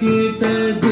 கிட்டது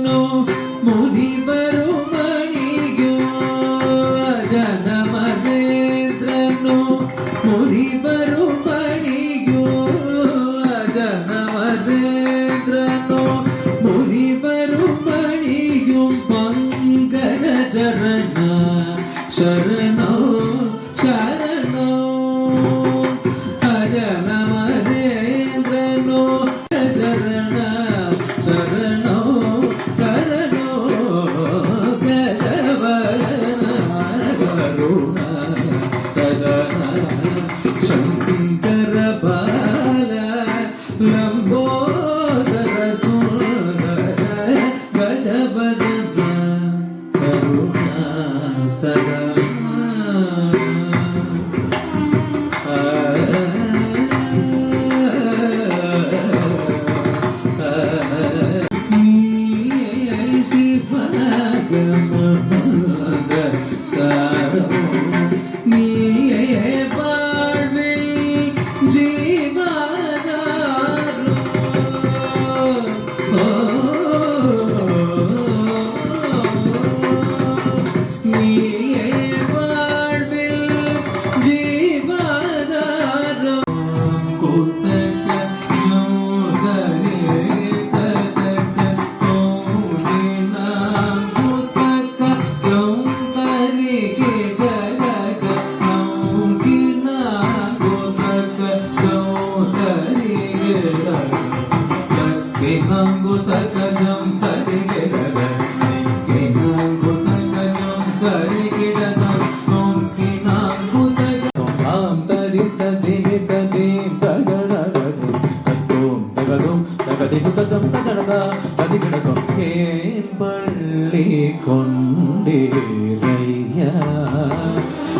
திகுதம் தகடதா பதிகிடதும் ஏன் பள்ளி கொண்டேரையா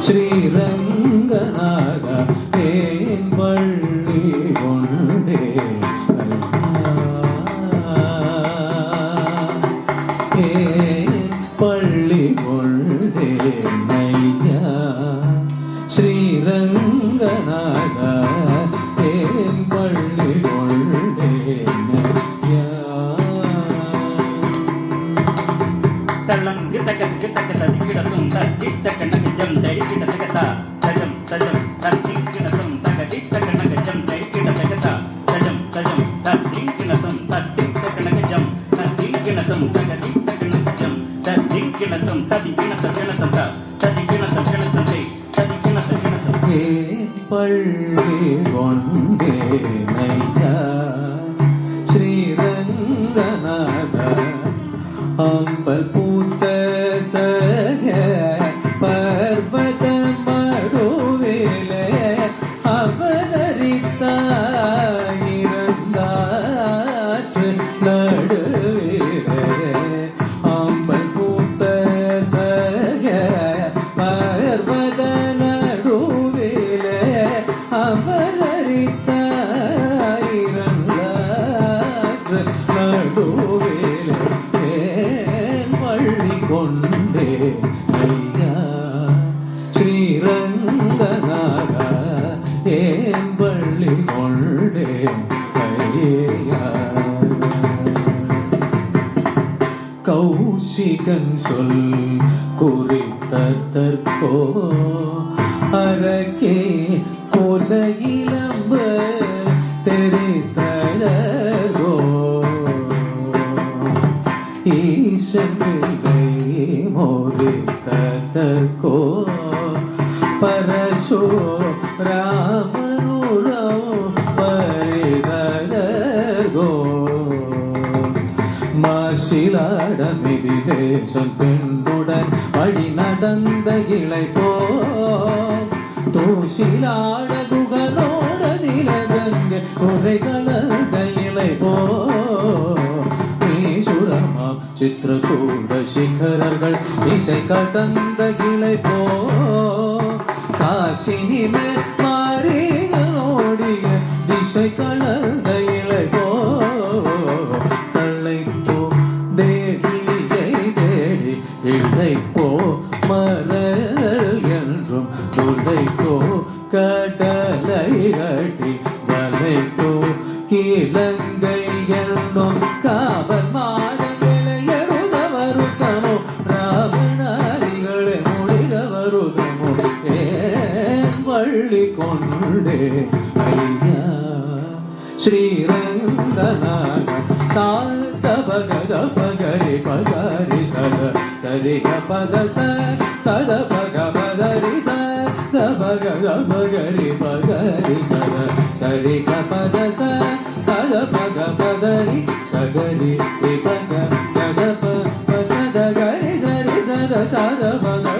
ஸ்ரீரங்கநாதா ஏன் பள்ளி கொண்டே பள்ளி கொண்டே நையா ஸ்ரீரங்கநாதா கிணத்தும் சதி பிணத்தும் ഈശമില്ലേ മോദിത്തോ പരശോ രാമനുടോ പരിഗോ മാശിലാടമിതി ദേശം പെൺകുടൻ വഴി നടന്ന ഇളൈ പോ തൂശിലാട ഗുഗനോട നിലകങ്ക കുരകൾ இசை கடந்த கிளை போ. காசினி மாறியோடிய திசை கலந்த இலை போ. தள்ளை போ தேவியை தேடி இழை போ. மரல் என்றும் துளை போ. கடலை அடி வலை போ. இலங்கை ஐயா ಶ್ರೀರಂಗನಾಗ ಸಾಲ್ತ ಭಗದ ಪಗರಿ ಪಗರಿ ಸದ ಸರಿ ಗ ಪದ ಸ ಸದ ಭಗ ಪದರಿ ಸ ಸ ಭಗದ ಪಗರಿ ಪಗರಿ ಸದ ಸರಿ ಗ ಪದ ಸ ಸದ ಭಗ ಪದರಿ ಸಗರಿ ಪದ ಪದ ಗರಿ ಸರಿ ಸದ ಸದ ಭಗ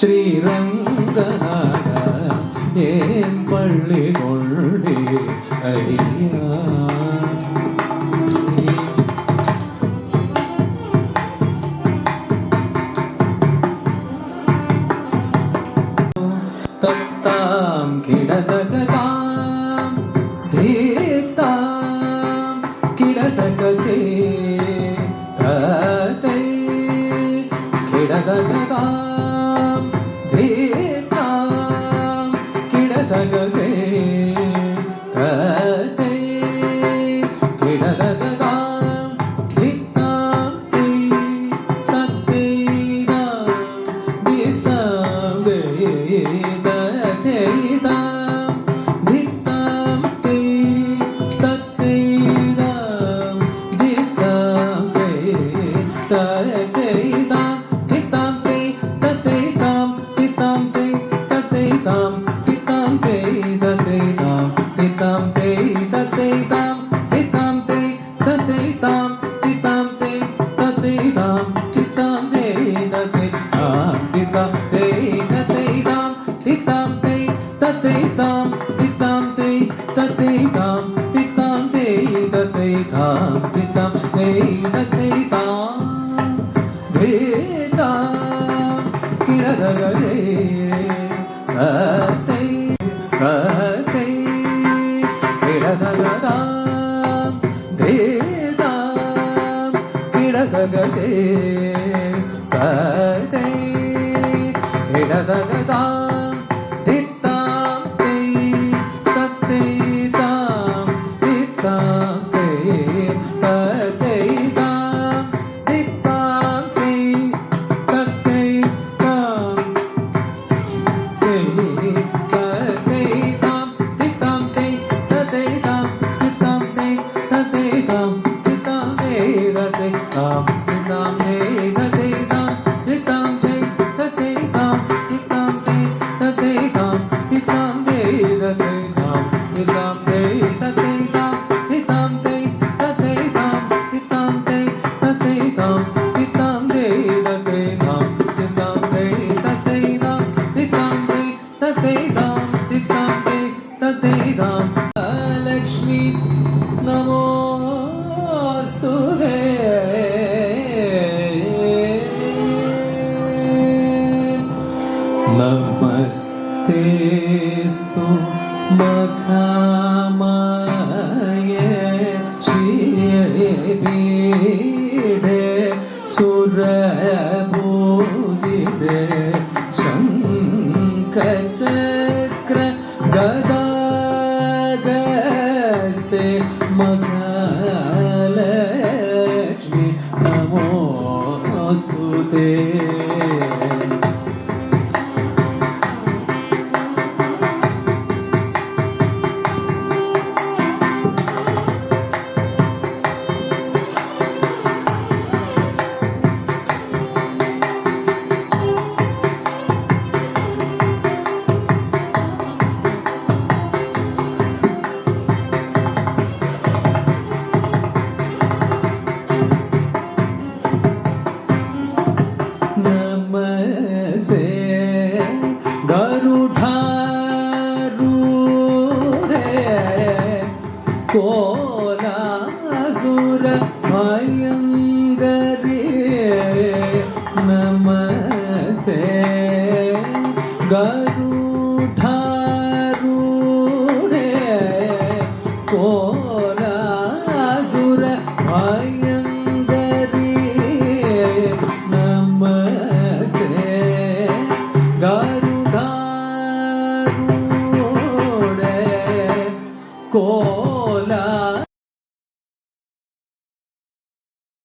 ശ്രീരംഗനാഥ ഏം പള്ളി കൊള്ളി അയ്യാ querida. கதை. இடதக मखमये क्षिडे सुरभोजिरे शङ्खचक्र ग मखलक्ष्मी नवो ते। Garo.